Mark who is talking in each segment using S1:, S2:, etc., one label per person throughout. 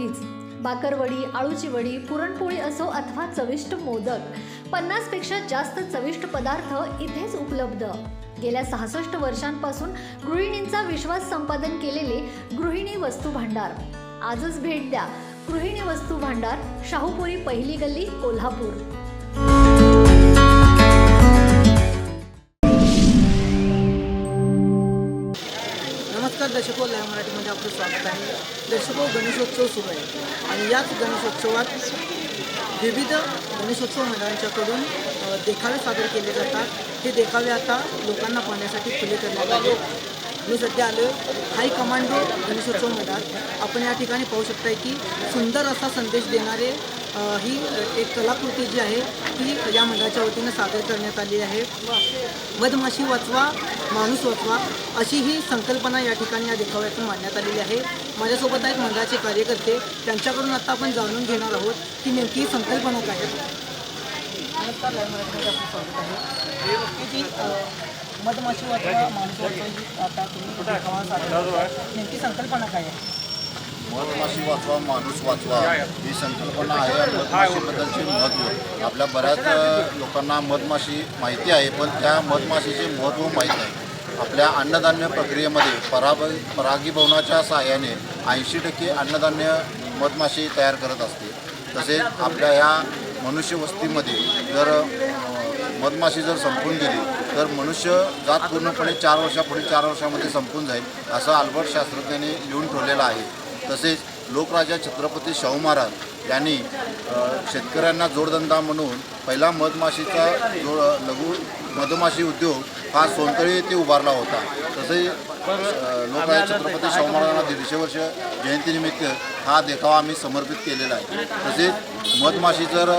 S1: रेलचेल बाकरवडी आळूची वडी पुरणपोळी असो अथवा चविष्ट मोदक पन्नासपेक्षा जास्त चविष्ट पदार्थ इथेच उपलब्ध. गेल्या सहासष्ट वर्षांपासून गृहिणींचा विश्वास संपादन केलेले गृहिणी वस्तू भांडार. आजच भेट द्या. गृहिणी वस्तू भांडार शाहूपुरी पहिली गल्ली कोल्हापूर.
S2: दशको दर्शको लाईव्ह मराठीमध्ये आपलं स्वागत आहे. दर्शको गणेशोत्सव सुरू आहे. आणि याच गणेशोत्सवात विविध गणेशोत्सव मंडळांच्याकडून देखावे सादर केले जातात. हे देखावे आता लोकांना पाहण्यासाठी खुले करण्यात आले मी सध्या आलो हाय कमांडो गणेशोत्सव म्हणतात आपण या ठिकाणी पाहू शकताय की सुंदर असा संदेश देणारे ही एक कलाकृती जी आहे ती या मंडळाच्या वतीनं सादर करण्यात आली आहे. मधमाशी वाचवा माणूस वाचवा अशी ही संकल्पना या ठिकाणी या देखाव्यातून मांडण्यात आलेली आहे. माझ्यासोबत आहेत मंडळाचे कार्यकर्ते त्यांच्याकडून आता आपण जाणून घेणार आहोत की नेमकी ही संकल्पना काय आहे. नमस्कार आहे. मधमाशी वाचवा माणूस वाचवा ही आता तुम्ही. नेमकी संकल्पना काय आहे?
S3: मधमाशी वाचवा माणूस वाचवा ही संकल्पना आहे. मधमाशीबद्दलचे महत्त्व आपल्या बऱ्याच अ, लोकांना मधमाशी माहिती आहे पण त्या मधमाशीचे महत्त्व माहीत नाही. आपल्या अन्नधान्य प्रक्रियेमध्ये पराब परागीभवनाच्या सहाय्याने ऐंशी टक्के अन्नधान्य मधमाशी तयार करत असते. तसेच आपल्या ह्या मनुष्य वस्तीमध्ये जर अ, मधमाशी जर संपून गेली तर मनुष्य जात पूर्णपणे चार वर्षापुढे चार वर्षामध्ये संपून जाईल असं अल्बर्ट शास्त्रज्ञांनी लिहून ठेवलेलं आहे. तसेच लोकराजा छत्रपती शाहू महाराज यांनी शेतकऱ्यांना जोडधंदा म्हणून पहिला मधमाशीचा जो लघु मधमाशी उद्योग हा सोनतळी येथे उभारला होता. तसेच लोकराजा छत्रपती शाहू महाराजांना दीडशे वर्ष जयंतीनिमित्त हा देखावा आम्ही समर्पित केलेला आहे. तसेच मधमाशी जर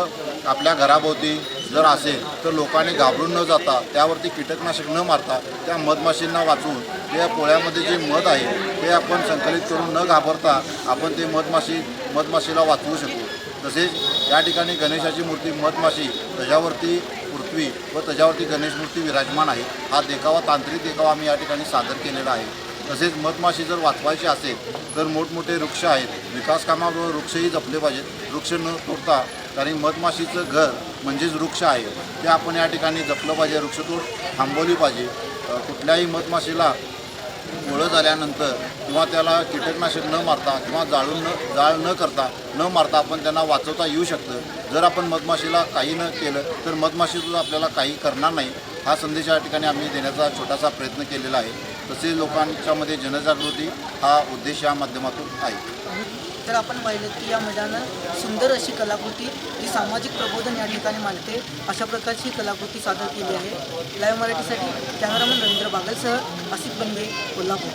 S3: आपल्या घराभोवती जर असेल तर लोकांनी घाबरून न जाता त्यावरती कीटकनाशक न मारता त्या मधमाशींना वाचवून त्या पोळ्यामध्ये जे मध आहे ते आपण संकलित करून न घाबरता आपण ते मधमाशी मधमाशीला वाचवू शकतो. तसेच या ठिकाणी गणेशाची मूर्ती मधमाशी त्याच्यावरती पृथ्वी व त्याच्यावरती गणेश मूर्ती विराजमान आहे. हा देखावा तांत्रिक देखावा आम्ही या ठिकाणी सादर केलेला आहे. तसेच मधमाशी जर वाचवायची असेल तर मोठमोठे वृक्ष आहेत. विकास कामाबरोबर वृक्षही जपले पाहिजेत. वृक्ष न तोडता कारण मधमाशीचं घर म्हणजेच वृक्ष आहे. ते आपण या ठिकाणी जपलं पाहिजे. वृक्षतोड थांबवली पाहिजे. कुठल्याही मधमाशीला मुळं झाल्यानंतर किंवा त्याला कीटकनाशक न मारता किंवा जाळून न जाळ न करता न मारता आपण त्यांना वाचवता येऊ शकतं. जर आपण मधमाशीला काही न केलं तर मधमाशीसुद्धा आपल्याला काही करणार नाही. हा संदेश या ठिकाणी आम्ही देण्याचा छोटासा प्रयत्न केलेला आहे. तसेच लोकांच्यामध्ये जनजागृती हा उद्देश या माध्यमातून आहे.
S2: तर आपण पाहिलं की या मैदानात सुंदर अशी कलाकृती जी सामाजिक प्रबोधन या ठिकाणी मानते अशा प्रकारची ही कलाकृती सादर केली आहे. लाईव्ह मराठीसाठी कॅमेरामन रवींद्र बागलसह आसिफ बनगे कोल्हापूर.